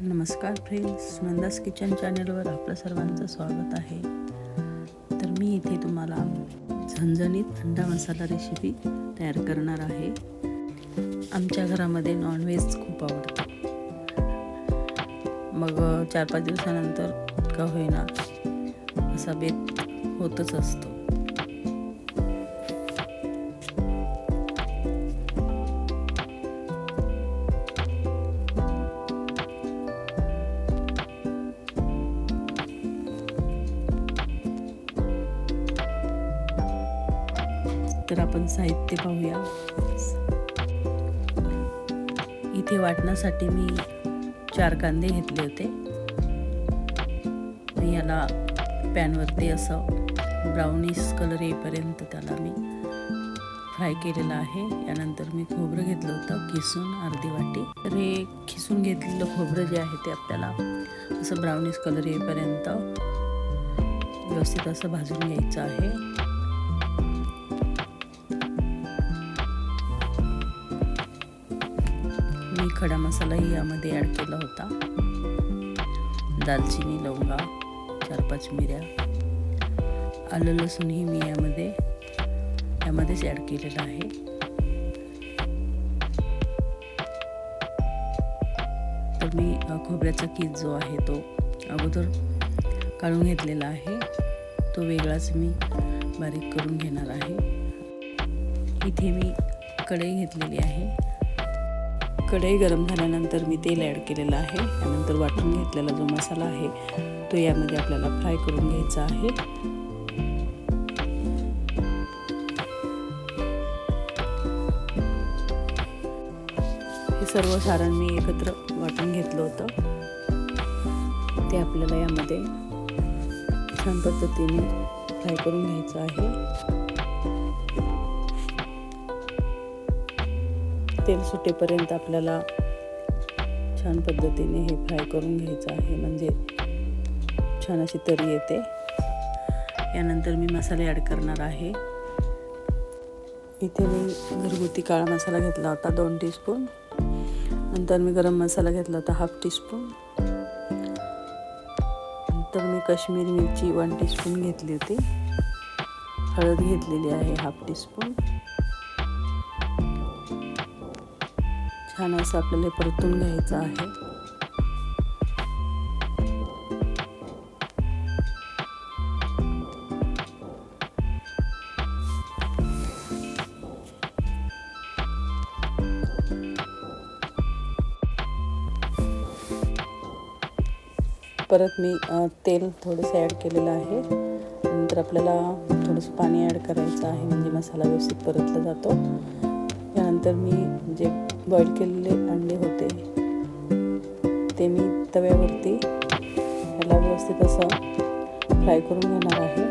नमस्कार friends Nanda's kitchen चॅनलवर आपलं सर्वांचं स्वागत आहे. तर मी इथे तुम्हाला झणझणीत अंडा मसाला रेसिपी तयार करणार आहे. आमच्या घरामध्ये नॉनव्हेज खूप आवडतं. मग चार पाच दिवसानंतर का होईना. असा बेत होतच असतो. तर आपण साहित्य पाहूया. इथे वाटण्यासाठी मी चार कांदे घेतले होते. मी याला पॅनवरती असं ब्राउनिश कलर येईपर्यंत त्याला मी फ्राय केलेलं आहे. यानंतर मी खोबरं घेतलं होतं खिसून अर्धी वाटी. तर हे खिसून घेतलेलं खोबरं जे आहे ते आपल्याला असं ब्राउनिश कलर येईपर्यंत व्यवस्थित असं भाजून घ्यायचं आहे. खडा मसालाही यामध्ये ॲड केला होता. दालचिनी लवंगा चार पाच मिऱ्या. आलं लसूणही मी यामध्ये यामध्येच ॲड केलेलं आहे. तर मी खोबऱ्याचा कीस जो आहे तो अगोदर काढून घेतलेला आहे. तो वेगळाच मी बारीक करून घेणार आहे. इथे मी कढई घेतलेली आहे. कढई गरम झाल्यानंतर मी तेल ॲड केलेलं आहे. त्यानंतर वाटून घेतलेला जो मसाला आहे तो यामध्ये आपल्याला फ्राय करून घ्यायचा आहे. हे सर्व सारण मी एकत्र वाटून घेतलं होतं. ते आपल्याला यामध्ये छान पद्धतीने फ्राय करून घ्यायचं आहे. तेल सुटेपर्यंत आपल्याला छान पद्धतीने हे फ्राय करून घ्यायचं आहे. म्हणजे छान अशी तरी येते. यानंतर मी मसाले ॲड करणार आहे. इथे मी घरगुती काळा मसाला घेतला होता दोन टीस्पून. नंतर मी गरम मसाला घेतला होता हाफ टीस्पून. नंतर मी काश्मीरी मिरची वन टीस्पून घेतली होती. हळद घेतलेली आहे हाफ टीस्पून. छान असं आपल्याला परतून घ्यायचं आहे. परत मी तेल थोडंसं ॲड केलेलं आहे. नंतर आपल्याला थोडंसं पाणी ॲड करायचं आहे म्हणजे मसाला व्यवस्थित परतला जातो. त्यानंतर मी जे बॉईल केलेले अंडे होते ते मी तव्यावरती याला व्यवस्थित असं फ्राय करून घेणार आहे.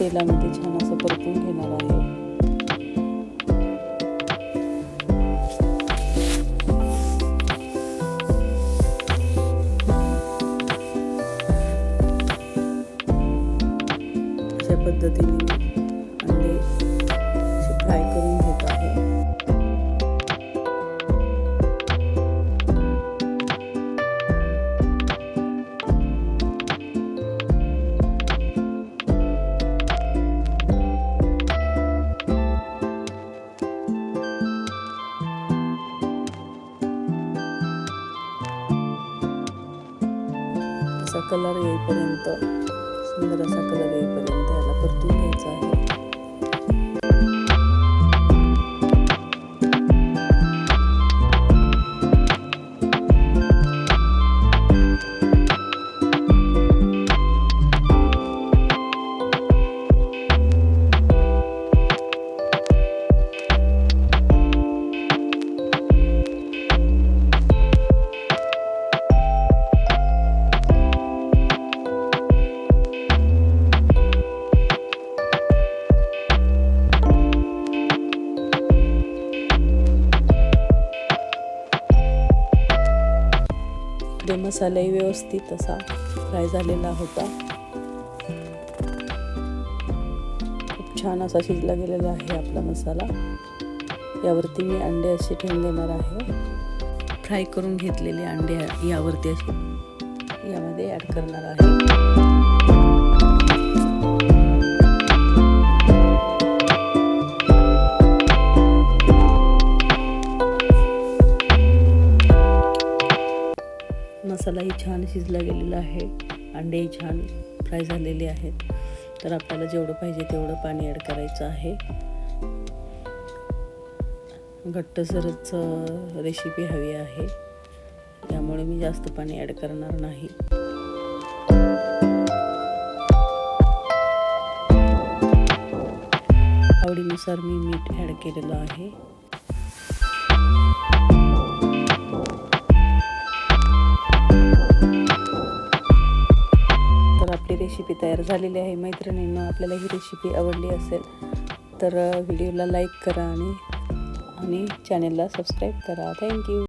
तेलामध्ये छान असं परतून घेणार आहे. अशा पद्धतीने असा कलर येईपर्यंत सुंदर असा इकडे मसालाही व्यवस्थित असा फ्राय झालेला होता. खूप छान असा शिजला गेलेला आहे आपला मसाला. यावरती मी अंडे असे ठेवून देणार आहे. फ्राय करून घेतलेले अंडे यावरती असे. यामध्ये ॲड करणार आहे. मसालाही छान शिजला गेलेला आहे. अंडेही छान फ्राय झालेले आहेत. तर आपल्याला जेवढं पाहिजे तेवढं पाणी ॲड करायचं आहे. घट्टसरच रेसिपी हवी आहे. त्यामुळे मी जास्त पाणी ॲड करणार नाही. आवडीनुसार मी मीठ ॲड केलेलं आहे. रेसिपी तयार झालेली आहे. मैत्रिणींना आपल्याला ही रेसिपी आवडली असेल तर व्हिडिओला लाईक करा आणि आणि चॅनेलला सबस्क्राईब करा. थँक्यू.